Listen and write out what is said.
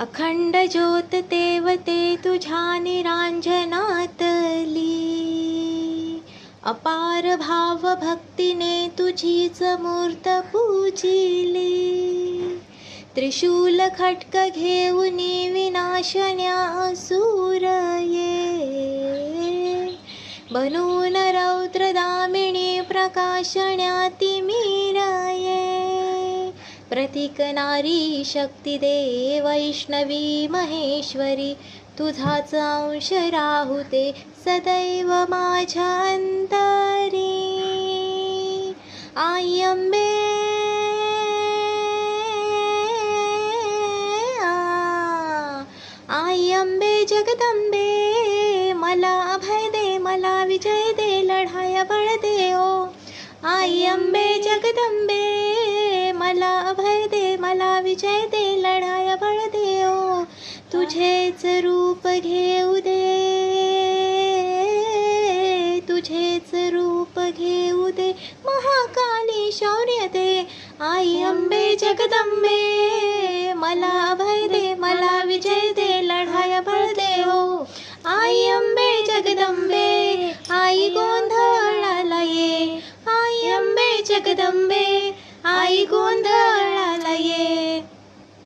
अखंड ज्योत तेवते तुझ्या निरांजनातली अपार भाव भक्तीने तुझीच मूर्त पूजिली. त्रिशूल खटक घेऊन विनाशण्या असुर ये. बनून रौद्र दामिणी प्रकाशण्या तिमी प्रतीक नारी शक्ती दे वैष्णवी महेश्वरी तुझाच अंश राहुते सदैव माझ्या अंतरी. आई अंबे. आ, आई अंबे जगदंबे मला अभय दे मला विजय दे लढाया बळ दे ओ. आई अंबे जगदंबे मला अभय दे मला विजय दे लढाया बळ दे ओ. तुझेच रूप घेऊ दे. तुझेच रूप घेऊ दे. महाकाली शौर्य दे. आई अंबे जगदंबे. मला अभय दे मला विजय दे लढाया बळ दे ओ. आई अंबे जगदंबे. आई गोंधळाला ये. आई अंबे जगदंबे. आई गो